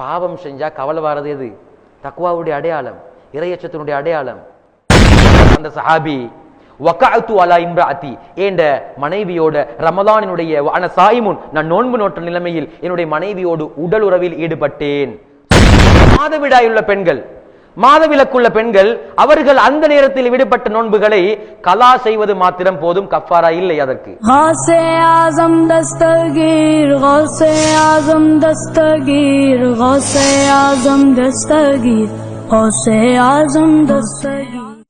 பாவம் செஞ்சா கவலை வாரது எது? தக்குவாவுடைய அடையாளம் இறையச்சத்தினுடைய அடையாளம். அந்த சஹாபி வக்காத்து அலா இம்ராத்தி ஏண்ட மனைவியோட ரமதானினுடைய அன சாயிமுன் நான் நோன்பு நோட்ட நிலைமையில் என்னுடைய மனைவியோடு உடல் உறவில் ஈடுபட்டேன். மாதவிடாயுள்ள பெண்கள் மாதவிலக்குள்ள பெண்கள் அவர்கள் அந்த நேரத்தில் விடுபட்ட நோன்புகளை கலா செய்வது மாத்திரம் போதும் கஃபாரா இல்லை அதற்கு.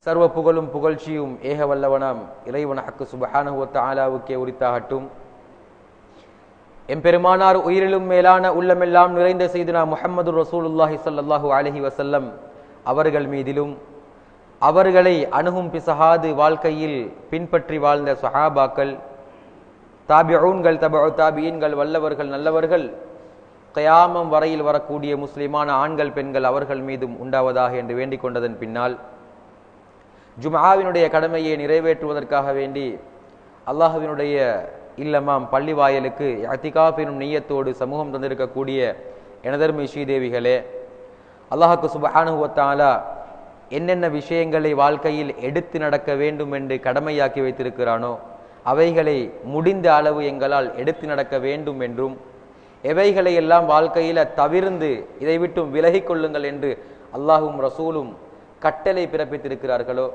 சர்வ புகழும் புகழ்ச்சியும் ஏக வல்லவனம் இறைவன் ஹக்கு சுபஹானுவத்த ஆலாவுக்கே உரித்தாகட்டும். எம்பெருமானார் உயிரிலும் மேலான உள்ளமெல்லாம் நிறைந்த செய்தினா முகமது ரசூலுல்லாஹி சல்லாஹூ அலஹி வசல்லம் அவர்கள் மீதிலும் அவர்களை அணுகும் பிசகாது வாழ்க்கையில் பின்பற்றி வாழ்ந்த சஹாபாக்கள் தாபியூன்கள் தப தாபியன்கள் வல்லவர்கள் நல்லவர்கள் கயாமம் வரையில் வரக்கூடிய முஸ்லிமான ஆண்கள் பெண்கள் அவர்கள் மீதும் உண்டாவதாக என்று வேண்டிக் கொண்டதன் பின்னால் ஜுமாவினுடைய கடமையை நிறைவேற்றுவதற்காக வேண்டி அல்லாஹுவினுடைய இல்லமாம் பள்ளி வாயலுக்கு அத்திகாப் நீயத்தோடு சமூகம் தந்திருக்கக்கூடிய எனதர்மி ஸ்ரீதேவிகளே அல்லாஹுக்கு சுபஹானஹு என்னென்ன விஷயங்களை வாழ்க்கையில் எடுத்து நடக்க வேண்டும் என்று கடமையாக்கி வைத்திருக்கிறானோ அவைகளை முடிந்த அளவு எங்களால் எடுத்து நடக்க வேண்டும் என்றும் எவைகளை எல்லாம் வாழ்க்கையில் தவிர்ந்து இதை விட்டும் விலகிக்கொள்ளுங்கள் என்று அல்லாஹும் ரசூலும் கட்டளை பிறப்பித்திருக்கிறார்களோ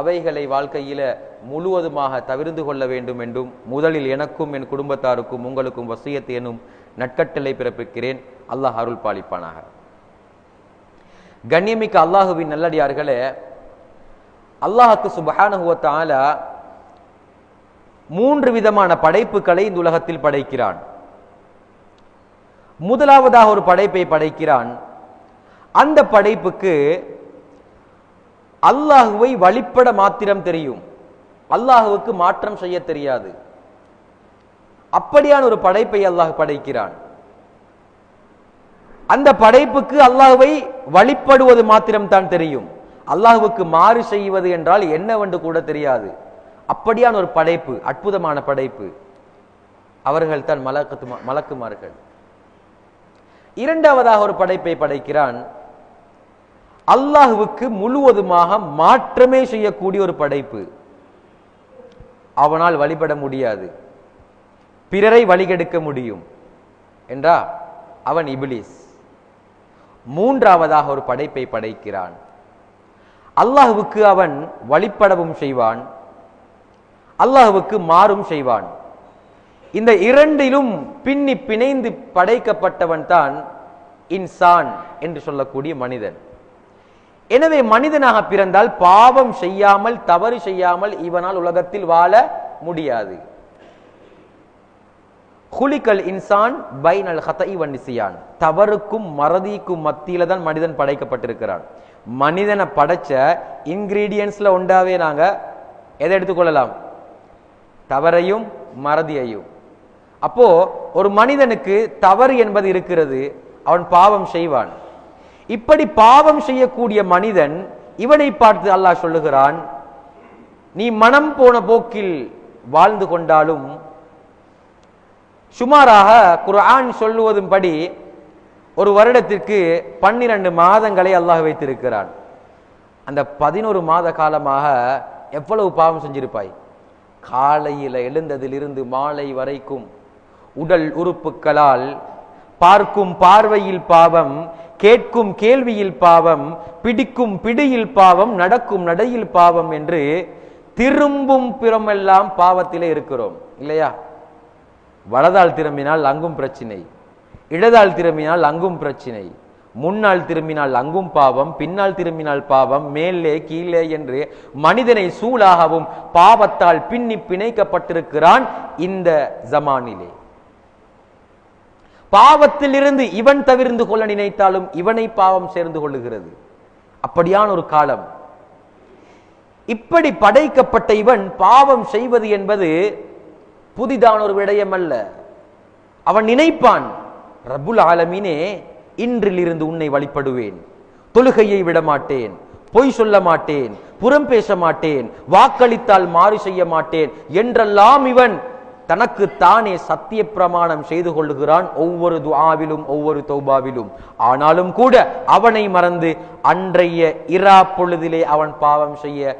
அவைகளை வாழ்க்கையில் முழுவதுமாக தவிர்ந்து கொள்ள வேண்டும் என்றும் முதலில் எனக்கும் என் குடும்பத்தாருக்கும் உங்களுக்கும் வசியத்து எனும் நட்கட்டளை பிறப்பிக்கிறேன். அல்லாஹ் அருள் பாலிப்பானாக. கண்ணியமிக்க அல்லாஹுவின் நல்லடியார்களே அல்லாஹுக்கு சுபஹானஹு மூன்று விதமான படைப்புகளை இந்த உலகத்தில் படைக்கிறான். முதலாவதாக ஒரு படைப்பை படைக்கிறான். அந்த படைப்புக்கு அல்லாஹுவை வழிபட மாத்திரம் தெரியும். அல்லாஹுவுக்கு மாற்றம் செய்ய தெரியாது. அப்படியான ஒரு படைப்பை அல்லாஹ் படைக்கிறான். அந்த படைப்புக்கு அல்லாஹுவை வழிபடுவது மாத்திரம்தான் தெரியும். அல்லாஹுவுக்கு மாறு செய்வது என்றால் என்னவென்று கூட தெரியாது. அப்படியான ஒரு படைப்பு அற்புதமான படைப்பு. அவர்கள் தான் மலக்கத்து மலக்குமார்கள். இரண்டாவதாக ஒரு படைப்பை படைக்கிறான். அல்லாஹுவுக்கு முழுவதுமாக மாற்றமே செய்யக்கூடிய ஒரு படைப்பு. அவனால் வழிபட முடியாது. பிறரை வழிகெடுக்க முடியும். என்றா? அவன் இபிலிஸ். மூன்றாவதாக ஒரு படைப்பை படைக்கிறான். அல்லாஹுவுக்கு அவன் வழிபடவும் செய்வான். அல்லாஹுவுக்கு மாறும் செய்வான். இந்த இரண்டிலும் பின்னி பிணைந்து படைக்கப்பட்டவன் தான் இன்சான் என்று சொல்லக்கூடிய மனிதன். எனவே மனிதனாக பிறந்தால் பாவம் செய்யாமல் தவறு செய்யாமல் இவனால் உலகத்தில் வாழ முடியாது. குலிக்கல் இன்சான் பை நல் ஹதை வன்னிசியான் தவறுக்கும் மறதிக்கும் மத்தியில தான் மனிதன் படைக்கப்பட்டிருக்கிறான். மனிதனை படைச்ச இன்கிரீடியன்ஸ்ல உண்டாவே நாங்க எதை எடுத்துக்கொள்ளலாம் தவறையும் மறதியையும். அப்போ ஒரு மனிதனுக்கு தவறு என்பது இருக்கிறது அவன் பாவம் செய்வான். இப்படி பாவம் செய்யக்கூடிய மனிதன் இவனை பார்த்து அல்லாஹ் சொல்லுகிறான் நீ மனம் போன போக்கில் வாழ்ந்து கொண்டாலும் சுமாராக குர்ஆன் சொல்லுவதும்படி ஒரு வருடத்திற்கு பன்னிரண்டு மாதங்களை அல்லாஹ் வைத்திருக்கிறான். அந்த பதினோரு மாத காலமாக எவ்வளவு பாவம் செஞ்சிருப்பாய்? காலையில் எழுந்ததிலிருந்து மாலை வரைக்கும் உடல் உறுப்புகளால் பார்க்கும் பார்வையில் பாவம் கேட்கும் கேள்வியில் பாவம் பிடிக்கும் பிடியில் பாவம் நடக்கும் நடையில் பாவம் என்று திரும்பும் பிறமெல்லாம் பாவத்திலே இருக்கிறோம். இல்லையா? வலதால் திரும்பினால் அங்கும் பிரச்சினை இடதால் திரும்பினால் அங்கும் பிரச்சினை முன்னால் திரும்பினால் அங்கும் பாவம் பின்னால் திரும்பினால் பாவம் மேலே கீழே என்று மனிதனை சூழாகவும் பாவத்தால் பின்னி பிணைக்கப்பட்டிருக்கிறான் இந்த ஜமானிலே. பாவத்திலிருந்து இவன் தவிர்ந்து கொள்ள நினைத்தாலும் இவனை பாவம் சேர்ந்து கொள்ளுகிறது. அப்படியான ஒரு காலம். இப்படி படைக்கப்பட்ட இவன் பாவம் செய்வது என்பது புதிதான ஒரு விடயம் அல்ல அவன் நினைப்பான் ரபுல் ஆலமீனே இன்றிலிருந்து உன்னை வழிபடுவேன். தொழுகையை விட மாட்டேன் பொய் சொல்ல மாட்டேன் புறம் பேச மாட்டேன் வாக்களித்தால் மாறு செய்ய மாட்டேன் என்றெல்லாம் இவன் தனக்கு தானே சத்திய பிரமாணம் செய்து கொள்ளுகிறான் ஒவ்வொரு துஆவிலும் ஒவ்வொரு தௌபாவிலும். ஆனாலும் கூட அவனை மறந்து அன்றைய இரா பொழுதிலே அவன் பாவம் செய்ய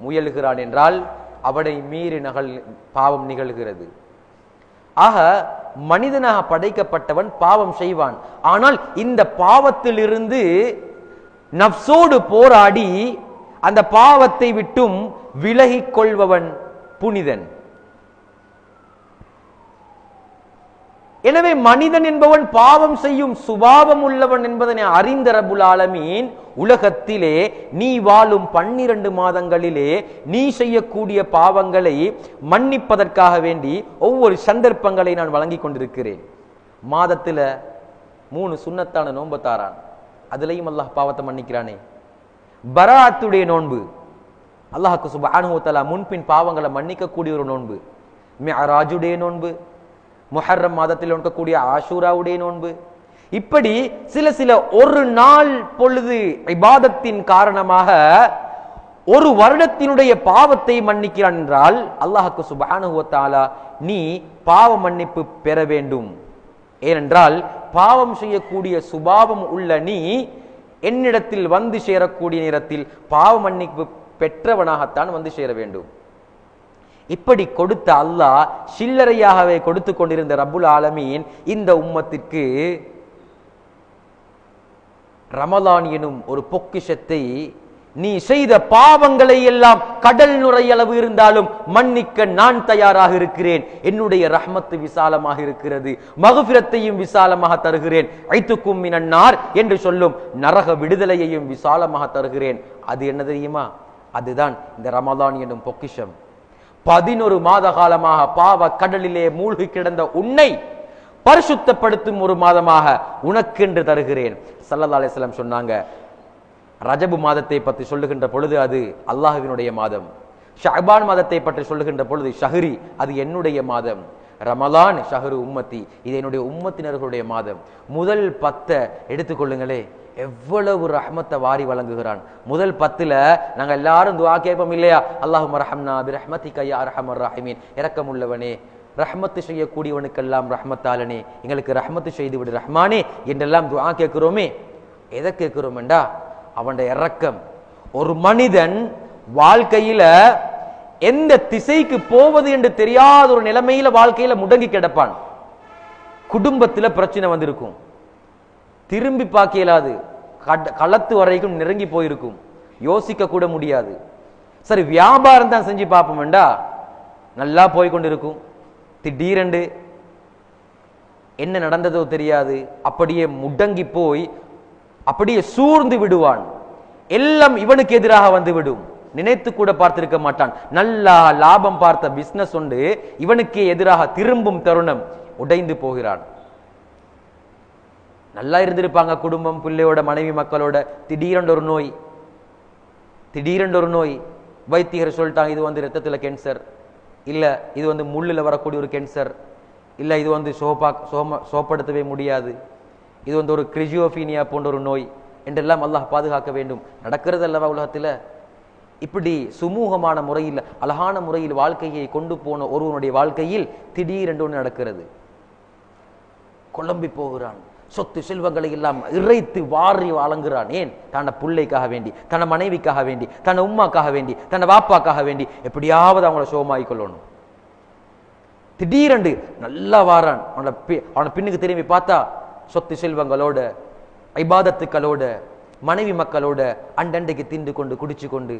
முயலுகிறான் என்றால் அவனை மீறி நகல் பாவம் நிகழ்கிறது. ஆக மனிதனாக படைக்கப்பட்டவன் பாவம் செய்வான். ஆனால் இந்த பாவத்திலிருந்து நப்சோடு போராடி அந்த பாவத்தை விட்டும் விலகிக் கொள்பவன் புனிதன். எனவே மனிதன் என்பவன் பாவம் செய்யும் சுபாவம் உள்ளவன் என்பதனை அறிந்த ரபுல் ஆலமீன் உலகத்திலே நீ வாழும் பன்னிரண்டு மாதங்களிலே நீ செய்யக்கூடிய பாவங்களை மன்னிப்பதற்காக வேண்டி ஒவ்வொரு சந்தர்ப்பங்களை நான் வழங்கி கொண்டிருக்கிறேன். மாதத்தில் மூணு சுண்ணத்தான நோன்பு தாரான். அதுலேயும் அல்லாஹ் பாவத்தை மன்னிக்கிறானே. பராத்துடைய நோன்பு. அல்லாஹுக்கு சுப்ஹானஹு அனுபவத்தலா முன்பின் பாவங்களை மன்னிக்கக்கூடிய ஒரு நோன்பு. மிஅராஜுடைய நோன்பு. முஹர்ரம் மாதத்தில் நோக்கக்கூடிய ஆஷூராவுடைய நோன்பு. இப்படி சில சில ஒரு நாள் பொழுது இபாதத்தின் காரணமாக ஒரு வருடத்தினுடைய பாவத்தை மன்னிக்கிறான் என்றால் அல்லாஹுக்கு சுப்ஹானஹு நீ பாவ மன்னிப்பு பெற வேண்டும். ஏனென்றால் பாவம் செய்யக்கூடிய சுபாவம் உள்ள நீ என்னிடத்தில் வந்து சேரக்கூடிய நேரத்தில் பாவ மன்னிப்பு பெற்றவனாகத்தான் வந்து சேர வேண்டும். இப்படி கொடுத்த அல்லாஹ் சில்லறையாகவே கொடுத்து கொண்டிருந்த ரபுல் ஆலமீன் இந்த உம்மத்திற்கு ரமலான் எனும் ஒரு பொக்கிஷத்தை நீ செய்த பாவங்களை எல்லாம் கடல் நுரையளவு இருந்தாலும் மன்னிக்க நான் தயாராக இருக்கிறேன். என்னுடைய ரஹமத்து விசாலமாக இருக்கிறது. மகுபிரத்தையும் விசாலமாக தருகிறேன். ஐத்துக்கும் மினன்னார் என்று சொல்லும் நரக விடுதலையையும் விசாலமாக தருகிறேன். அது என்ன தெரியுமா? அதுதான் இந்த ரமதான் எனும் பொக்கிஷம். பதினொரு மாத காலமாக பாவ கடலிலே மூழ்கி கிடந்த உன்னை பரிசுத்தப்படுத்தும் ஒரு மாதமாக உனக்கென்று தருகிறேன். சல்லா அலிஸ்லாம் சொன்னாங்க ரஜபு மாதத்தை பற்றி சொல்லுகின்ற பொழுது அது அல்லாஹுவினுடைய மாதம். ஷஹபான் மாதத்தை பற்றி சொல்லுகின்ற பொழுது ஷஹரி அது என்னுடைய மாதம். ரமலான் ஷஹரு உம்மத்தி இது என்னுடைய உம்மத்தினர்களுடைய மாதம். முதல் பத்தை எடுத்துக்கொள்ளுங்களே எவ்வளவு ரஹ்மத்தை வாரி வழங்குகிறான். முதல் பத்துல நாங்கள் எல்லாரும் துவா கேட்போம் இல்லையா? அல்லாஹு ரஹம்னா பி ரஹ்மத்திக யா அர்ஹமர் இறக்கம் உள்ளவனே ரஹ்மத்து செய்யக்கூடியவனுக்கெல்லாம் ரஹ்மத்தாலனே எங்களுக்கு ரஹ்மத்து செய்துவிடு ரஹ்மானே என்றெல்லாம் துவா கேட்கிறோமே. எதை கேட்கிறோம்டா அவனுடைய இறக்கம் ஒரு மனிதன் வாழ்க்கையில எந்த திசைக்கு போவது என்று தெரியாத ஒரு நிலைமையில வாழ்க்கையில முடங்கி கிடப்பான். குடும்பத்துல பிரச்சனை வந்திருக்கும். திரும்பி பார்க்க இயலாது. கட- களத்து வரைக்கும் நெருங்கி போயிருக்கும். யோசிக்க கூட முடியாது. சரி வியாபாரம் தான் செஞ்சு பார்ப்போம்டா நல்லா போய் கொண்டிருக்கும். திடீரென்று என்ன நடந்ததோ தெரியாது. அப்படியே முடங்கி போய் அப்படியே சூர்ந்து விடுவான். எல்லாம் இவனுக்கு எதிராக வந்து விடும். நினைத்து கூட பார்த்திருக்க மாட்டான். நல்லா லாபம் பார்த்த பிசினஸ் உண்டு. இவனுக்கே எதிராக திரும்பும் தருணம் உடைந்து போகிறான். நல்லா இருந்திருப்பாங்க குடும்பம் பிள்ளையோட மனைவி மக்களோட. திடீரென்று ஒரு நோய். திடீரென்று ஒரு நோய். வைத்தியர் சொல்லிட்டாங்க இது வந்து ரத்தத்துல கேன்சர் இல்லை இது வந்து முள்ளில் வரக்கூடிய ஒரு கேன்சர் இல்லை இது வந்து சோபா சோம சோப்படுத்தவே முடியாது. இது வந்து ஒரு கிரிஜியோஃபீனியா போன்ற ஒரு நோய். என்றெல்லாம் அல்லாஹ் பாதுகாக்க வேண்டும். நடக்கிறது அல்லவா உலகத்தில்? இப்படி சுமூகமான முறையில் அழகான முறையில் வாழ்க்கையை கொண்டு போன ஒருவனுடைய வாழ்க்கையில் திடீரென்று ஒன்று நடக்கிறது. குழம்பி போகிறான். சொத்து செல்வங்களை எல்லாம் இறைத்து வாரி வழங்குறான் ஏன் தன்னை பிள்ளைக்காக வேண்டி தன்னை மனைவிக்காக வேண்டி தன்னை உம்மாக்காக வேண்டி தன்னை வாப்பாக்காக வேண்டி எப்படியாவது அவங்கள சோமாய் கொள்ளணும். திடீரென்று நல்லா வாரான். அவனை அவனை பின்னுக்கு திரும்பி பார்த்தா சொத்து செல்வங்களோட ஐபாதத்துக்களோட மனைவி மக்களோட அண்டண்டைக்கு திண்டு கொண்டு குடிச்சு கொண்டு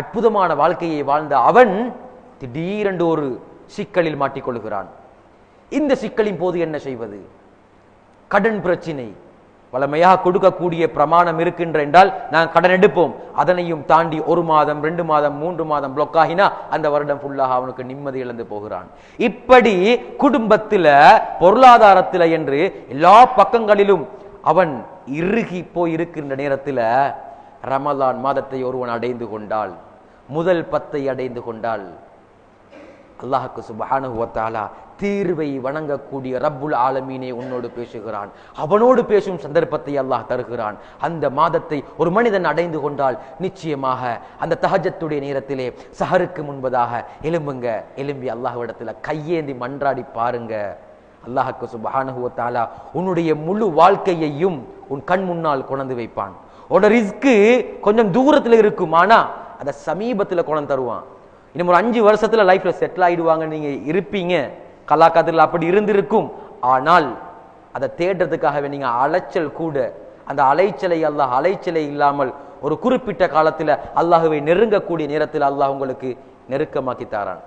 அற்புதமான வாழ்க்கையை வாழ்ந்த அவன் திடீரென்று ஒரு சிக்கலில் மாட்டிக்கொள்கிறான். இந்த சிக்கலின் போது என்ன செய்வது? கடன் பிரச்சினை. வளமையாக கொடுக்கக்கூடிய பிரமாணம் இருக்கின்ற என்றால் நான் கடன் எடுப்போம். அதனையும் தாண்டி ஒரு மாதம் ரெண்டு மாதம் மூன்று மாதம் பிளாக் ஆகினா அந்த வருடம் ஃபுல்லாக அவனுக்கு நிம்மதி இழந்து போகிறான். இப்படி குடும்பத்துல பொருளாதாரத்துல என்று எல்லா பக்கங்களிலும் அவன் இறுகி போய் இருக்கின்ற நேரத்துல ரமலான் மாதத்தை ஒருவன் அடைந்து கொண்டால் முதல் பத்தை அடைந்து கொண்டால் அல்லாஹுக்கு சுபஹானஹு தீர்வை வணங்கக்கூடிய ரப்புல் ஆலமீனே உன்னோடு பேசுகிறான். அவனோடு பேசும் சந்தர்ப்பத்தை அல்லாஹ் தருகிறான். அந்த மாதத்தை ஒரு மனிதன் அடைந்து கொண்டால் நிச்சயமாக அந்த தஹஜத்துடைய நேரத்திலே சஹருக்கு முன்பதாக எலும்புங்க எலும்பி அல்லாஹ்விடத்தில் கையேந்தி மன்றாடி பாருங்க. அல்லாஹுக்கு சுப்ஹானஹு உன்னுடைய முழு வாழ்க்கையையும் உன் கண் முன்னால் கொண்டு வைப்பான். உன்னோட ரிஸ்க்கு கொஞ்சம் தூரத்தில் இருக்குமானா அதை சமீபத்தில் கொண்டு தருவான். இன்னும் ஒரு அஞ்சு வருஷத்துல லைஃப்ல செட்டில் ஆயிடுவாங்க நீங்க இருப்பீங்க. கலாக்காத்துல அப்படி இருந்திருக்கும். ஆனால் அதை தேடுறதுக்காகவே நீங்க அலைச்சல் கூட அந்த அலைச்சலை அல்லாஹ் அலைச்சலை இல்லாமல் ஒரு குறிப்பிட்ட காலத்தில் அல்லாஹுவை நெருங்கக்கூடிய நேரத்தில் அல்லாஹ் உங்களுக்கு நெருக்கமாக்கி தாரான்.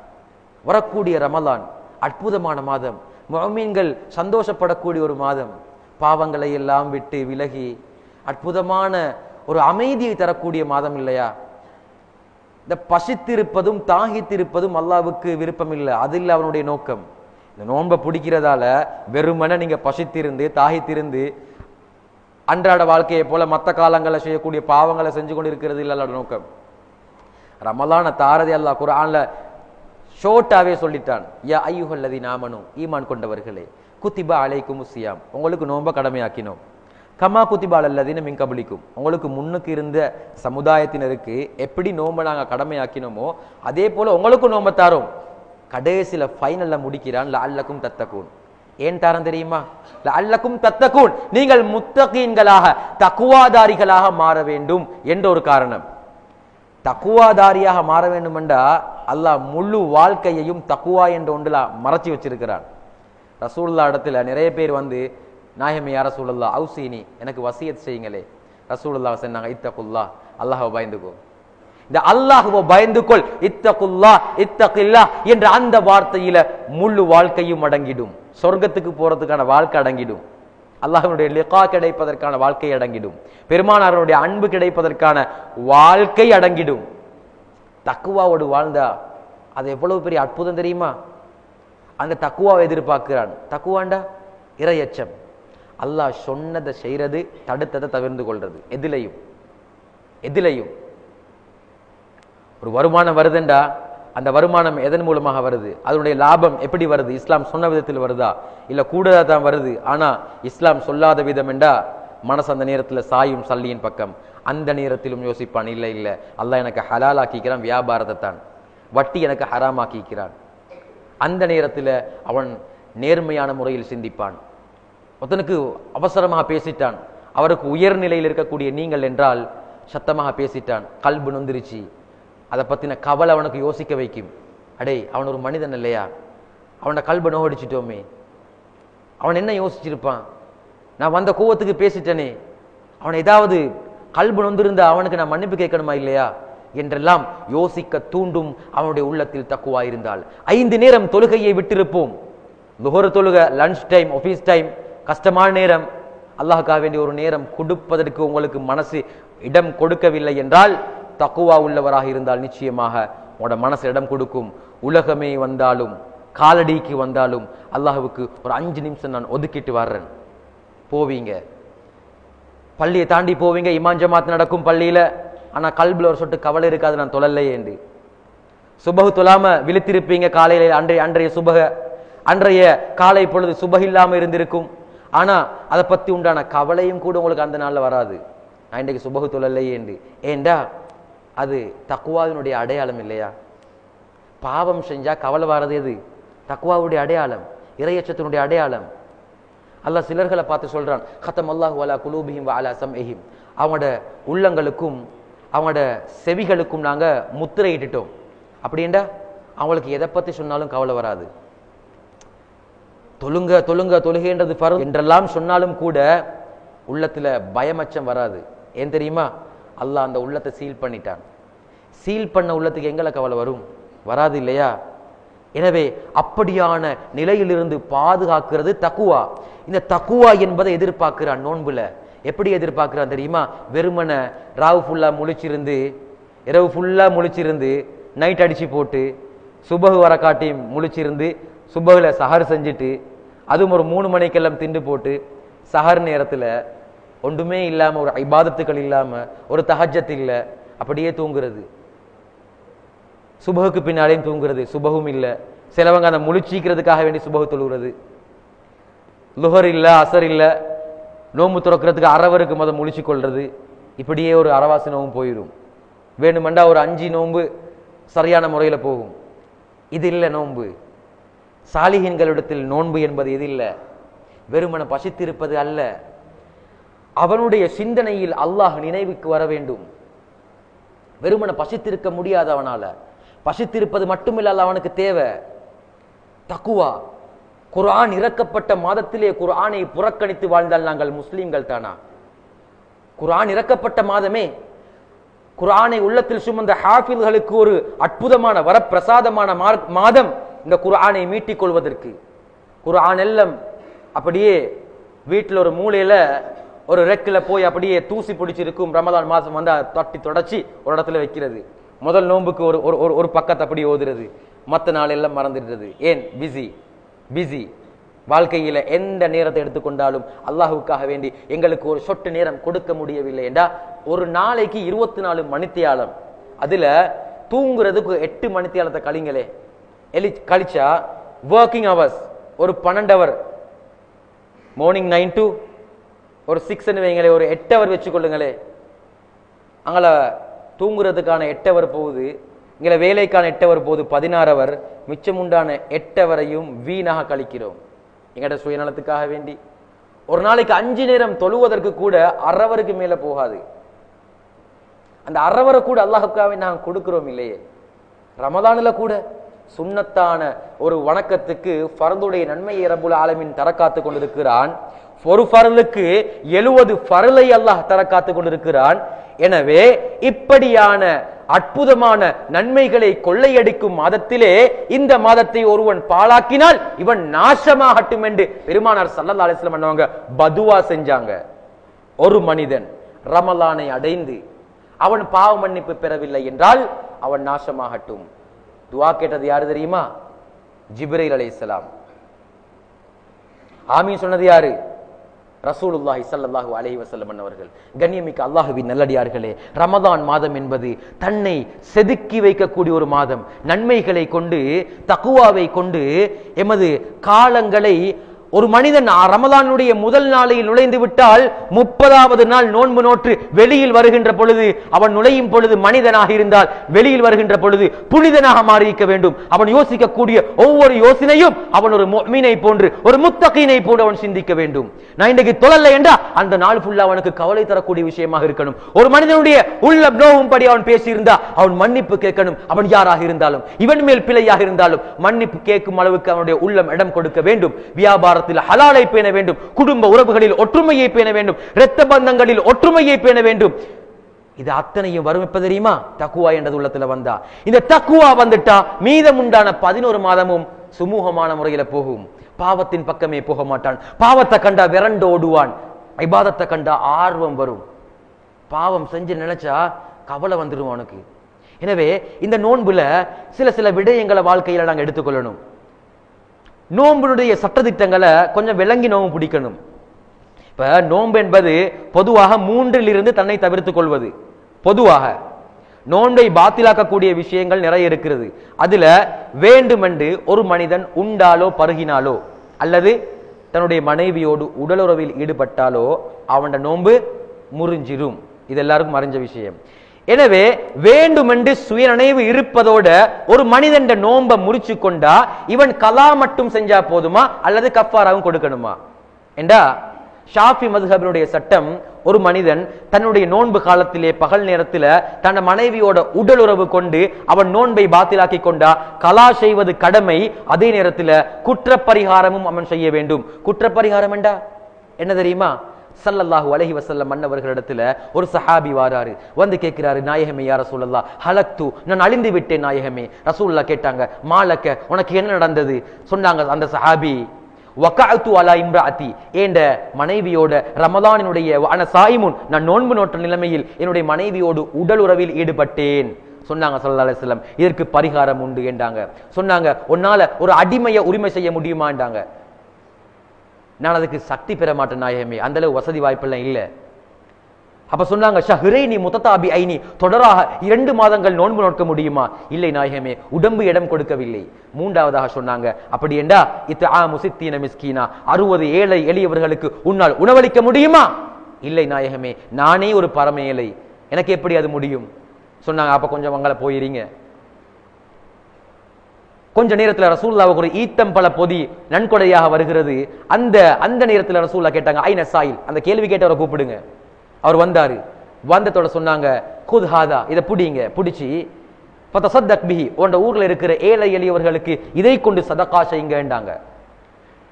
வரக்கூடிய ரமலான் அற்புதமான மாதம். மொமீன்கள் சந்தோஷப்படக்கூடிய ஒரு மாதம். பாவங்களை எல்லாம் விட்டு விலகி அற்புதமான ஒரு அமைதியை தரக்கூடிய மாதம் இல்லையா? இந்த பசித்திருப்பதும் தாகித்திருப்பதும் அல்லாவுக்கு விருப்பம் இல்லை அது இல்லை அவனுடைய நோக்கம். இந்த நோன்பை பிடிக்கிறதால வெறுமனை நீங்கள் பசித்திருந்து தாகித்திருந்து அன்றாட வாழ்க்கையை போல மற்ற காலங்களில் செய்யக்கூடிய பாவங்களை செஞ்சு கொண்டு இருக்கிறது இல்லை நோக்கம். ரமலான தாரதி அல்லாஹ் குரான்ல ஷோட்டாவே சொல்லிட்டான். யா ஐயுகல்லதி நாமனும் ஈமான் கொண்டவர்களே குத்திபா அலைக்கும் சியாம். உங்களுக்கு நோன்ப கடமையாக்கினோம். கமா குத்திபால் அல்லதின்னு மின் கபலிக்கும். உங்களுக்கு முன்னுக்கு இருந்த சமுதாயத்தினருக்கு எப்படி நோன்பை நாங்கள் கடமையாக்கினோமோ அதே போல உங்களுக்கும் நோன்பை தாரோம். கடைசியில் ஃபைனலில் முடிக்கிறான் லால்லக்கும் தத்தக்கூன் ஏன் தரம் தெரியுமா? அல்லக்கும் தத்தக்கூன் நீங்கள் முத்தகீன்களாக தக்குவாதாரிகளாக மாற வேண்டும் என்ற ஒரு காரணம். தக்குவாதாரியாக மாற வேண்டுமெண்டா அல்லாஹ் முழு வாழ்க்கையையும் தக்குவா என்ற ஒன்றில் மறைச்சி வச்சிருக்கிறான். ரசூல்லா இடத்துல நிறைய பேர் வந்து நாயகம் யார சூழல்லா அவுசீனி எனக்கு வசியத் செய்யுங்களே. ரசூல்லா சொன்னாங்க இத்தகுல்லா அல்லாஹ்வை பயந்துக்கோ. இந்த அல்லாஹுவ பயந்து கொள் இத்தகுல்லா இத்தகில்லா என்ற அந்த வார்த்தையில முழு வாழ்க்கையும் அடங்கிடும். சொர்க்கத்துக்கு போறதுக்கான வாழ்க்கை அடங்கிடும். அல்லாஹனுடைய லிகா கிடைப்பதற்கான வாழ்க்கை அடங்கிடும். பெருமானாரனுடைய அன்பு கிடைப்பதற்கான வாழ்க்கை அடங்கிடும். தக்குவாவோடு வாழ்ந்தா அது எவ்வளவு பெரிய அற்புதம் தெரியுமா? அந்த தக்குவாவை எதிர்பார்க்கிறான். தக்குவாண்டா? இரையச்சம். அல்லாஹ் சொன்னதை செய்யறது தடுத்ததை தவிர்ந்து கொள்றது. எதிலையும். எதிலையும். ஒரு வருமானம் வருதுண்டா? அந்த வருமானம் எதன் மூலமாக வருது? அதனுடைய லாபம் எப்படி வருது? இஸ்லாம் சொன்ன விதத்தில் வருதா? இல்லை கூடுதலா தான் வருது? ஆனால் இஸ்லாம் சொல்லாத விதம் என்றா? மனசு அந்த நேரத்தில் சாயும் சல்லியின் பக்கம். அந்த நேரத்திலும் யோசிப்பான் இல்லை இல்லை. அல்லாஹ் எனக்கு ஹலால் ஆக்கிக்கிறான் வியாபாரத்தை தான். வட்டி எனக்கு ஹராம் ஆக்கிக்கிறான். அந்த நேரத்தில் அவன் நேர்மையான முறையில் சிந்திப்பான். ஒருத்தனுக்கு அவசரமாக பேசிட்டான். அவருக்கு உயர்நிலையில் இருக்கக்கூடிய நீங்கள் என்றால் சத்தமாக பேசிட்டான். கல்பு நொந்திருச்சு. அதை பற்றின கவலை அவனுக்கு யோசிக்க வைக்கும். அடே அவன் ஒரு மனிதன் இல்லையா? அவனை கல்பை நோகடிச்சிட்டோமே. அவன் என்ன யோசிச்சிருப்பான்? நான் வந்த கோவத்துக்கு பேசிட்டேனே. அவன் ஏதாவது கல்பு நொந்திருந்தா அவனுக்கு நான் மன்னிப்பு கேட்கணுமா இல்லையா? என்றெல்லாம் யோசிக்க தூண்டும் அவனுடைய உள்ளத்தில் தக்குவா இருந்தால் ஐந்து நேரம் தொழுகையை விட்டிருப்போம். நுகர தொழுகை லஞ்ச் டைம் ஆஃபீஸ் டைம் கஷ்டமான நேரம். அல்லாஹ்க்காக வேண்டிய ஒரு நேரம் கொடுப்பதற்கு உங்களுக்கு மனசு இடம் கொடுக்கவில்லை என்றால் தக்குவா உள்ளவராக இருந்தால் நிச்சயமாக உங்களோட மனசு இடம் கொடுக்கும். உலகமே வந்தாலும் காலடிக்கு வந்தாலும் அல்லாஹுக்கு ஒரு அஞ்சு நிமிஷம் நான் ஒதுக்கிட்டு வர்றேன். போவீங்க. பள்ளியை தாண்டி போவீங்க. இமாம் ஜமாத் நடக்கும் பள்ளியில. ஆனா கல்பில் ஒரு சொட்டு கவலை இருக்காது நான் தொழலையேண்டு சுபகு தொழாமல் விழித்திருப்பீங்க காலையில அன்றைய அன்றைய சுபக அன்றைய காலை பொழுது சுப இல்லாமல் இருந்திருக்கும். ஆனா அதை பத்தி உண்டான கவலையும் கூட உங்களுக்கு அந்த நாள்ல வராது. நான் இன்றைக்கு சுபகு தொழல்லையேண்டு ஏண்டா? அது தக்குவாவினுடைய அடையாளம் இல்லையா? பாவம் செஞ்சா கவலை வர்றது எது? தக்குவாவுடைய அடையாளம் இறையச்சத்தினுடைய அடையாளம். அல்ல சிலர்களை பார்த்து சொல்றான் ஹத்தம் அல்லாஹு அலா குலூபிஹிம் அலா சம்ஹிம் அவங்களோட உள்ளங்களுக்கும் அவங்களோட செவிகளுக்கும் நாங்க முத்திரையிட்டுட்டோம். அப்படின்டா அவங்களுக்கு எதை பத்தி சொன்னாலும் கவலை வராது. தொழுங்க தொழுங்க தொழுகைன்றது பரு என்றெல்லாம் சொன்னாலும் கூட உள்ளத்துல பயமச்சம் வராது. ஏன் தெரியுமா? அல்லாஹ் அந்த உள்ளத்தை சீல் பண்ணிட்டான். சீல் பண்ண உள்ளத்துக்கு எங்களை கவலை வரும்? வராது இல்லையா? எனவே அப்படியான நிலையிலிருந்து பாதுகாக்கிறது தக்குவா. இந்த தக்குவா என்பதை எதிர்பார்க்கிறான் நோன்புல. எப்படி எதிர்பார்க்கிறான் தெரியுமா? வெறுமனை ராவு ஃபுல்லா முழிச்சிருந்து இரவு ஃபுல்லா முழிச்சிருந்து நைட் அடிச்சு போட்டு சுபகு வர காட்டி முழிச்சிருந்து சுபகுல சஹர் செஞ்சுட்டு அதுவும் ஒரு மூணு மணிக்கெல்லாம் திண்டு போட்டு சஹர் நேரத்துல ஒன்றுமே இல்லாமல் ஒரு ஐபாதத்துக்கள் இல்லாமல் ஒரு தஹஜத் இல்லை அப்படியே தூங்குறது. சுபகுக்கு பின்னாலேயும் தூங்குறது சுபகும் இல்லை. சிலவங்க அந்த முழிச்சிக்கிறதுக்காக வேண்டி சுபகு தொழுகிறது லுஹர் இல்லை அசர் இல்லை நோம்பு துறக்கிறதுக்கு அறவருக்கு முத முழிச்சு கொள்வது இப்படியே ஒரு அறவாசி நோம்பு போயிடும் வேணுமெண்டா ஒரு அஞ்சு நோன்பு சரியான முறையில் போகும். இது இல்லை நோன்பு சாலிகின்களிடத்தில் நோன்பு என்பது இது இல்லை? வெறுமன பசித்திருப்பது அல்ல. அவனுடைய சிந்தனையில் அல்லாஹ் நினைவுக்கு வர வேண்டும். வெறுமனை பசித்திருக்க முடியாது அவனால. பசித்திருப்பது மட்டுமில்லாத அவனுக்கு தேவை. தக்குவா. குரான் இறக்கப்பட்ட மாதத்திலே குர்ஆனை புறக்கணித்து வாழ்ந்தால் நாங்கள் முஸ்லீம்கள் தானா? குர்ஆன் இறக்கப்பட்ட மாதமே குரானை உள்ளத்தில் சுமந்த ஹாஃபில்களுக்கு ஒரு அற்புதமான வரப்பிரசாதமான மார்- மாதம் இந்த குரானை மீட்டிக் கொள்வதற்கு. குர்ஆன் எல்லாம் அப்படியே வீட்டில் ஒரு மூலையில ஒரு ரெக்கில் போய் அப்படியே தூசி பிடிச்சிருக்கும் ரமதான் மாதம் வந்து தொட்டி தட்டி தொடச்சி ஒரு இடத்துல வைக்கிறது. முதல் நோன்புக்கு ஒரு ஒரு- ஒரு ஒரு பக்கத்தை அப்படியே ஓதுறது. மற்ற நாள் எல்லாம் மறந்துடுறது. ஏன்? பிஸி. பிஸி. வாழ்க்கையில் எந்த நேரத்தை எடுத்துக்கொண்டாலும் அல்லாஹுக்காக வேண்டி எங்களுக்கு ஒரு சொட்டு நேரம் கொடுக்க முடியவில்லை என்றா ஒரு நாளைக்கு இருபத்தி நாலு மணித்தியாலம். அதில் தூங்குறதுக்கு எட்டு மணித்தியாலத்தை கழிங்களே. எலி கழிச்சா ஒர்க்கிங் ஹவர்ஸ் ஒரு பன்னெண்டு ஹவர் மார்னிங் நைன் டு ஒரு சிக்ஸ்ன்னு வைங்களே ஒரு எட்டு அவர் வச்சுக்கொள்ளுங்களே. அங்கே தூங்குறதுக்கான எட்டு அவர் போகுது இங்கே வேலைக்கான எட்டு அவர் போகுது பதினாறு அவர் மிச்சமுண்டான எட்டு அவரையும் வீணாக கழிக்கிறோம். எங்கள்ட சுயநலத்துக்காக வேண்டி. ஒரு நாளைக்கு அஞ்சு நேரம் தொழுவதற்கு கூட அறவருக்கு மேலே போகாது. அந்த அறவரை கூட அல்லாஹுக்காக நாங்கள் கொடுக்கிறோம் இல்லையே. ரமதானில் கூட சுண்ணத்தான ஒரு வணக்கத்துக்கு ஃபரதுடைய நன்மையை ரப்புல் ஆலமின் தர காத்து கொண்டிருக்கிறான். ஒரு ஃபரலுக்கு எழுவது ஃபரலை அல்லாஹ் தர காத்து கொண்டிருக்கிறான். எனவே இப்படியான அற்புதமான நன்மைகளை கொள்ளையடிக்கும் மாதத்திலே இந்த மாதத்தை ஒருவன் பாழாக்கினால் இவன் நாசமாகட்டும் என்று பெருமானார் சல்லா அலிஸ்லம் பண்ணவங்க பதுவா செஞ்சாங்க. ஒரு மனிதன் ரமலானை அடைந்து அவன் பாவ மன்னிப்பு பெறவில்லை என்றால் அவன் நாசமாகட்டும். துவா கேட்டது யாரு தெரியுமா? ஜிப்ரைல் இஸ்லாம் ஆமீன் சொன்னது யாரு? ரசூலுல்லாஹி ஸல்லல்லாஹு அலஹி வஸல்லம் அவர்கள் கண்ணியமிக்க அல்லாஹுவின் நல்லடியார்களே ரமதான் மாதம் என்பது தன்னை செதுக்கி வைக்கக்கூடிய ஒரு மாதம். நன்மைகளை கொண்டு தக்குவாவை கொண்டு எமது காலங்களை ஒரு மனிதன் ரமதானுடைய ரமலானுடைய முதல் நாளில் நுழைந்து விட்டால் முப்பதாவது நாள் நோன்பு நோற்று வெளியில் வருகின்ற பொழுது அவன் நுழையும் பொழுது மனிதனாக இருந்தால் வெளியில் வருகின்ற பொழுது புனிதனாக மாறியிருக்க வேண்டும். அவன் யோசிக்கக்கூடிய ஒவ்வொரு யோசனையும் அவன் ஒரு மீனை போன்று ஒரு முத்தகையினை போன்று அவன் சிந்திக்க வேண்டும். நான் இன்றைக்கு தொழல என்றா அந்த நாள் ஃபுல்லா அவனுக்கு கவலை தரக்கூடிய விஷயமாக இருக்கணும். ஒரு மனிதனுடைய உள்ள நோவும்படி அவன் பேசியிருந்தா அவன் மன்னிப்பு கேட்கணும். அவன் யாராக இருந்தாலும் இவன் மேல் பிழையாக இருந்தாலும் மன்னிப்பு கேட்கும் அளவுக்கு அவனுடைய உள்ளம் இடம் கொடுக்க வேண்டும். வியாபாரத்தில் ஹலாலை பேண வேண்டும் குடும்ப உறவுகளில் ஒற்றுமையை பேண வேண்டும் இரத்த பந்தங்களில் ஒற்றுமையை பேண வேண்டும். இது அத்தனையும் வரும் எப்ப தெரியுமா? தக்குவா என்றது உள்ளத்துல வந்தா. இந்த தக்குவா வந்துட்டா மீதம் உண்டான பதினோரு மாதமும் சுமூகமான முறையில போகும். பாவத்தின் பக்கமே போக மாட்டான். பாவத்தை கண்டா விரண்டு ஓடுவான். ஐபாதத்தை கண்டா ஆர்வம் வரும். பாவம் செஞ்சு நினைச்சா கவலை வந்துடும் அவனுக்கு. எனவே இந்த நோன்புல சில சில விடயங்களை வாழ்க்கையில நாங்க எடுத்துக்கொள்ளணும். நோம்பினுடைய சட்டதிட்டங்களை கொஞ்சம் விளங்கி நோம்பு பிடிக்கணும். இப்ப நோன்பு என்பது பொதுவாக மூன்றிலிருந்து தன்னை தவிர்த்துக் கொள்வது. பொதுவாக நோன்பை பாத்திலாக்கக்கூடிய விஷயங்கள் நிறைய இருக்கிறது. அதுல வேண்டுமென்று ஒரு மனிதன் உண்டாலோ பருகினாலோ அல்லது தன்னுடைய மனைவியோடு உடலுறவில் ஈடுபட்டாலோ அவனோட நோன்பு முறிஞ்சிரும். இது எல்லாருக்கும் மறைஞ்ச விஷயம். எனவே வேண்டுமென்று சுயநினைவு இருப்பதோட ஒரு மனிதன் நோன்பை முறிச்சு கொண்டா இவன் கலா மட்டும் செஞ்சா போதுமா? அல்லது கஃபாராவும் கொடுக்கணுமா? என்றா ஷாஃபி மதுஹபினுடைய சட்டம் ஒரு மனிதன் தன்னுடைய நோன்பு காலத்திலே பகல் நேரத்துல தன் மனைவியோட உடலுறவு கொண்டு அவன் நோன்பை பாத்திலாக்கி கொண்டா கலா செய்வது கடமை அதே நேரத்துல குற்றப்பரிகாரமும் அவன் செய்ய வேண்டும். குற்றப்பரிகாரம் என்றா என்ன தெரியுமா? சல்லல்லாஹு அலஹி வசல்லம் மன்னவர்களிடத்துல ஒரு சஹாபி வாராரு. வந்து கேட்கிறாரு நாயகமே யார் ரசூல்லா ஹலக்து நான் அழிந்து விட்டேன் நாயகமே. ரசூல்லா கேட்டாங்க மாலக்க உனக்கு என்ன நடந்தது? சொன்னாங்க அந்த சஹாபி வக்காத்து அலா இம்ராத்தி ஏண்ட மனைவியோட ரமதானினுடைய அன சாயிமுன் நான் நோன்பு நோட்ட நிலைமையில் என்னுடைய மனைவியோடு உடல் உறவில் ஈடுபட்டேன். சொன்னாங்க சல்லா அலைஹி இதற்கு பரிகாரம் உண்டு என்றாங்க. சொன்னாங்க உன்னால ஒரு அடிமையை உரிமை செய்ய முடியுமாண்டாங்க நான் அதுக்கு சக்தி பெற மாட்டேன் நாயகமே. அந்த அளவு வசதி வாய்ப்பெல்லாம் இல்லை. அப்ப சொன்னாங்க ஷஹ்ரைனி முத்ததாபி ஐனி தொடராக இரண்டு மாதங்கள் நோன்பு நோக்க முடியுமா? இல்லை நாயகமே உடம்பு இடம் கொடுக்கவில்லை. மூன்றாவதாக சொன்னாங்க அப்படி என்றா இத்து ஆ முசித்தீன மிஸ்கீனா அறுபது ஏழை எளியவர்களுக்கு உன்னால் உணவளிக்க முடியுமா? இல்லை நாயகமே நானே ஒரு பரமேலை எனக்கு எப்படி அது முடியும்? சொன்னாங்க அப்ப கொஞ்சம் அங்கே போயிருங்க கொஞ்ச நேரத்தில் ரசூல்லாவுக்கு ஒரு ஈத்தம் பல பொதி நன்கொடையாக வருகிறது. அந்த அந்த நேரத்தில் ரசூல்லா கேட்டாங்க ஐ நசாயில் அந்த கேள்வி கேட்டவரை கூப்பிடுங்க. அவர் வந்தார். வந்தத்தோட சொன்னாங்க குத் ஹாதா இதை பிடிங்க பிடிச்சி. பத்த சத்தக் பிஹி. உண்ட ஊரில் இருக்கிற ஏழை எளியவர்களுக்கு இதை கொண்டு சதக்கா செய்யுங்கண்டாங்க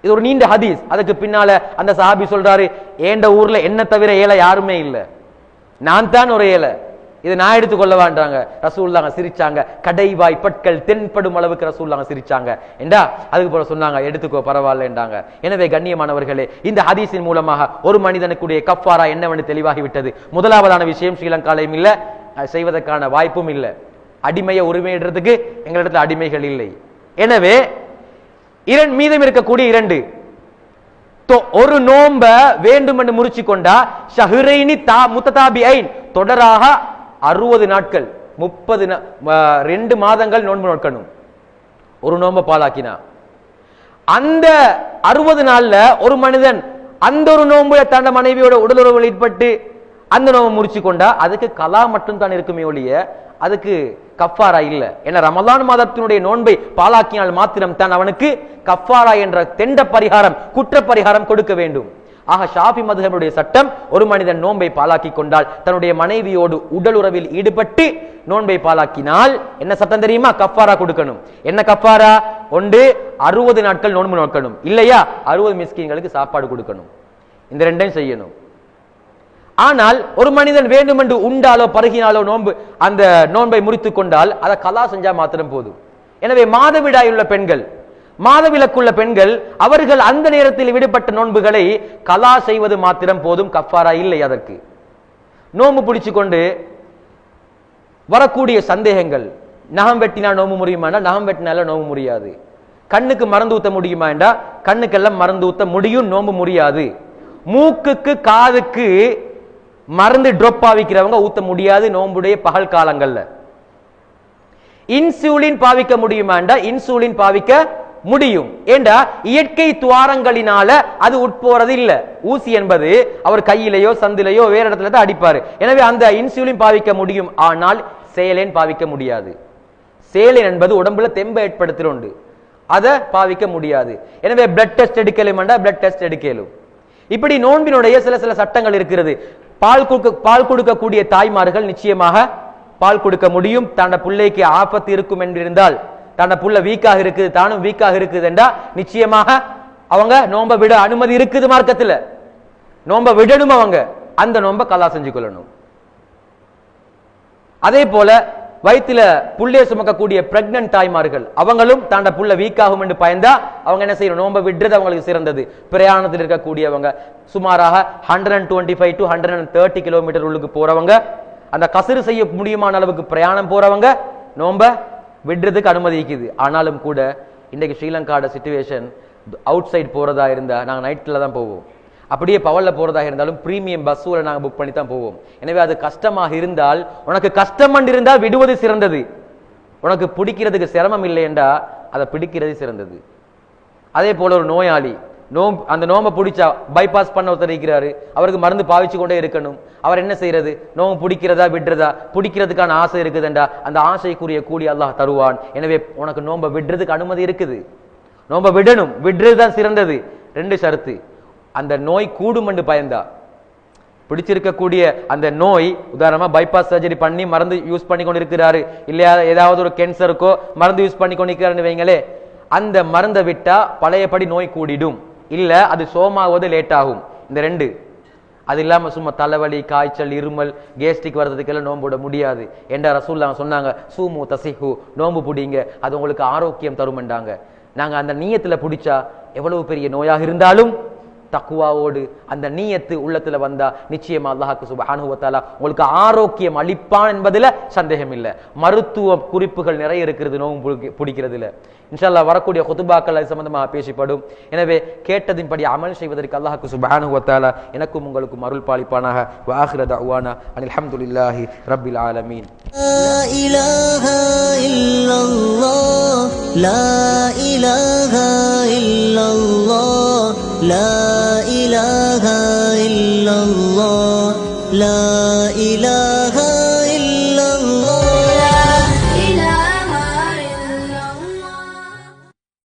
இது ஒரு நீண்ட ஹதீஸ். அதுக்கு பின்னால அந்த சஹாபி சொல்றாரு ஏண்ட ஊர்ல என்ன தவிர ஏழை யாருமே இல்லை. நான் தான் ஒரு ஏழை. இதை நான் எடுத்துக்கொள்ள வேண்டாங்க ரசூல்லாங்க சிரிச்சாங்க. கடைவாய் பற்கள் தென்படும் அளவுக்கு ரசூல்லாங்க சிரிச்சாங்க. என்றா அதுக்கு போல சொன்னாங்க எடுத்துக்கோ பரவாயில்லன்றாங்க. எனவே கண்ணியமானவர்களே இந்த ஹதீஸின் மூலமாக ஒரு மனிதனுக்குடைய கஃபாரா என்னவென்று தெளிவாகிவிட்டது. முதலாவதான விஷயம் ஸ்ரீலங்காலையும் இல்லை. செய்வதற்கான வாய்ப்பும் இல்லை. அடிமையை உரிமையிடுறதுக்கு எங்களிடத்துல அடிமைகள் இல்லை. எனவே இரண்டு மீதம் இருக்கக்கூடிய இரண்டு. தொ- ஒரு நோம்ப வேண்டும் என்று முறிச்சு கொண்டா ஷஹுரைனி தா முத்ததாபி ஐன் தொடராக அறுபது நாட்கள் முப்பது ரெண்டு மாதங்கள் நோன்பு நோக்கணும் ஒரு நோன்பை பாலாக்கினா அந்த அறுபது நாள்ல ஒரு மனிதன் அந்த ஒரு நோன்பு தன்ன மனைவியோட உடலுறவில் ஈடுபட்டு அந்த நோம்பை முடிச்சு கொண்டா அதுக்கு கலா மட்டும் தான் இருக்குமே ஒழிய அதுக்கு கஃபாரா இல்ல. ஏன்னா ரமலான் மாதத்தினுடைய நோன்பை பாலாக்கினால் மாத்திரம் தான் அவனுக்கு கஃபாரா என்ற தெண்ட பரிகாரம் குற்ற பரிகாரம் கொடுக்க வேண்டும். ஆக ஷாஃபி மதுஹபுடைய சட்டம் ஒரு மனிதன் நோன்பை பாலாக்கி கொண்டால் தன்னுடைய மனைவியோடு உடல் உறவில் ஈடுபட்டு நோன்பை பாலாக்கினால் என்ன சட்டம் தெரியுமா? கஃபாரா கொடுக்கணும். என்ன கஃபாரா? ஒன்று அறுபது நாட்கள் நோன்பு நோக்கணும். இல்லையா? அறுபது மிஸ்கின்களுக்கு சாப்பாடு கொடுக்கணும். இந்த ரெண்டையும் செய்யணும். ஆனால் ஒரு மனிதன் வேண்டுமென்று உண்டாலோ பருகினாலோ நோன்பு அந்த நோன்பை முறித்து கொண்டால் அதை கலா செஞ்சா மாத்திரம் போதும். எனவே மாதவிடாயுள்ள பெண்கள் மாதவிலக்குள்ள பெண்கள் அவர்கள் அந்த நேரத்தில் விடுபட்ட நோன்புகளை கலா செய்வது மாத்திரம் போதும் கஃபாரா இல்லை அதற்கு. நோம்பு பிடிச்சு கொண்டு வரக்கூடிய சந்தேகங்கள் நகம் வெட்டினா நோம்பு முடியுமாண்டா நகம் வெட்டினால நோம்பு முடியாது கண்ணுக்கு மறந்து ஊத்த முடியுமாண்டா கண்ணுக்கெல்லாம் மறந்து ஊத்த முடியும் நோம்பு முடியாது மூக்குக்கு காதுக்கு மருந்து ட்ரோப் ஆவிக்கிறவங்க ஊத்த முடியாது நோம்புடைய பகல் காலங்கள்ல. இன்சுலின் பாவிக்க முடியுமாண்டா இன்சுலின் பாவிக்க முடியும். ஏண்டா? இயற்கை துவாரங்களினால அது உட்போறது இல்ல ஊசி என்பது அவர் கையிலேயோ சந்திலேயோ வேற இடத்துல தான் அடிப்பாரு. எனவே அந்த இன்சுலின் பாவிக்க முடியும். ஆனால் சேலேன் பாவிக்க முடியாது. சேலேன் என்பது உடம்புல தெம்பை ஏற்படுத்துறோண்டு அதை பாவிக்க முடியாது. எனவே பிளட் டெஸ்ட் எடுக்கலுமெண்டா பிளட் டெஸ்ட் எடுக்கலும். இப்படி நோன்பினுடைய சில சில சட்டங்கள் இருக்கிறது. பால் கொடுக்க பால் கொடுக்கக்கூடிய தாய்மார்கள் நிச்சயமாக பால் கொடுக்க முடியும். தன்னோட பிள்ளைக்கு ஆபத்து இருக்கும் என்றிருந்தால் தன்னை புள்ள வீக்காக இருக்குது தானும் வீக்காக இருக்குதுண்டா நிச்சயமாக அவங்க நோம்ப விட அனுமதி இருக்குது மார்க்கத்துல. நோம்ப விடணும் அவங்க. அந்த நோம்ப கலா செஞ்சு கொள்ளணும் அதே போல வயித்துல புள்ளே சுமக்கக்கூடிய பிரெக்னன்ட் தாய்மார்கள் அவங்களும் தாண்ட புள்ள வீக்காகும் என்று பயந்தா அவங்க என்ன செய்யணும்? நோம்ப விடுறது அவங்களுக்கு சிறந்தது. பிரயாணத்தில் இருக்கக்கூடியவங்க சுமாராக hundred and twenty five to hundred and thirty kilometre உள்ளுக்கு போறவங்க அந்த கசுறு செய்ய முடியுமான அளவுக்கு பிரயாணம் போறவங்க நோம்ப விடுறதுக்கு அனுமதிக்குது ஆனாலும் கூட இன்றைக்கு ஸ்ரீலங்காவோட சுச்சுவேஷன் அவுட் சைட் போகிறதா இருந்தால் நாங்கள் நைட்டில் தான் போவோம். அப்படியே பவலில் போகிறதா இருந்தாலும் ப்ரீமியம் பஸ்ஸுல நாங்கள் புக் பண்ணி தான் போவோம். எனவே அது கஷ்டமாக இருந்தால் உனக்கு கஷ்டம் இருந்தால் விடுவது சிறந்தது. உனக்கு பிடிக்கிறதுக்கு சிரமம் இல்லை அதை பிடிக்கிறது சிறந்தது. அதே போல் ஒரு நோயாளி நோம் அந்த நோம்பை பிடிச்சா பைபாஸ் பண்ண ஒருத்தர் இருக்கிறாரு. அவருக்கு மருந்து பாவிச்சு கொண்டே இருக்கணும். அவர் என்ன செய்யறது? நோம்பு பிடிக்கிறதா விடுறதா? பிடிக்கிறதுக்கான ஆசை இருக்குதுண்டா? அந்த ஆசைக்குரிய கூலி அல்லாஹ் தருவான். எனவே உனக்கு நோம்பை விடுறதுக்கு அனுமதி இருக்குது. நோம்பை விடணும். விடுறது தான் சிறந்தது. ரெண்டு ஷரத்து. அந்த நோய் கூடும் என்று பயந்தா. பிடிச்சிருக்கக்கூடிய அந்த நோய் உதாரணமா பைபாஸ் சர்ஜரி பண்ணி மருந்து யூஸ் பண்ணி கொண்டு இருக்கிறாரு இல்லையா ஏதாவது ஒரு கேன்சருக்கோ மருந்து யூஸ் பண்ணி கொண்டு வைங்களே அந்த மருந்தை விட்டா பழையபடி நோய் கூடிடும். இல்ல அது சோமாவது லேட் ஆகும் இந்த ரெண்டு. அது இல்லாம சும்மா தலைவலி காய்ச்சல் இருமல் கேஸ்ட்ரிக் வர்றதுக்கெல்லாம் நோன்பு விட முடியாது. என்ற ரசூல்லா சொன்னாங்க சூமு தசிஹு நோன்பு பிடிங்க அது உங்களுக்கு ஆரோக்கியம் தருமெண்டாங்க நாங்க அந்த நீயத்துல பிடிச்சா எவ்வளவு பெரிய நோயாக இருந்தாலும் தக்குவாவோடு அந்த நீயத்து உள்ளத்துல வந்தா நிச்சயமா அல்லாஹுக்கு சுபஹானஹு வ உங்களுக்கு ஆரோக்கியம் அளிப்பான் என்பதுல சந்தேகம் இல்லை மருத்துவ குறிப்புகள் நிறைய இருக்கிறது நோவும் பிடிக்கிறதுல. இன்ஷால்லா வரக்கூடிய குத்துபாக்கள் அது சம்பந்தமாக பேசப்படும் எனவே கேட்டதின்படி அமல் செய்வதற்கு அல்லாஹுக்கு சுபஹானஹு வ தஆலா எனக்கும் உங்களுக்கும் அருள் பாலிப்பானாக வாஹிர தஅவானா அனில் ஹம்துலில்லாஹி ரப்பில் ஆலமீன் لا إله إلا الله لا إله إلا الله لا إله إلا الله لا إله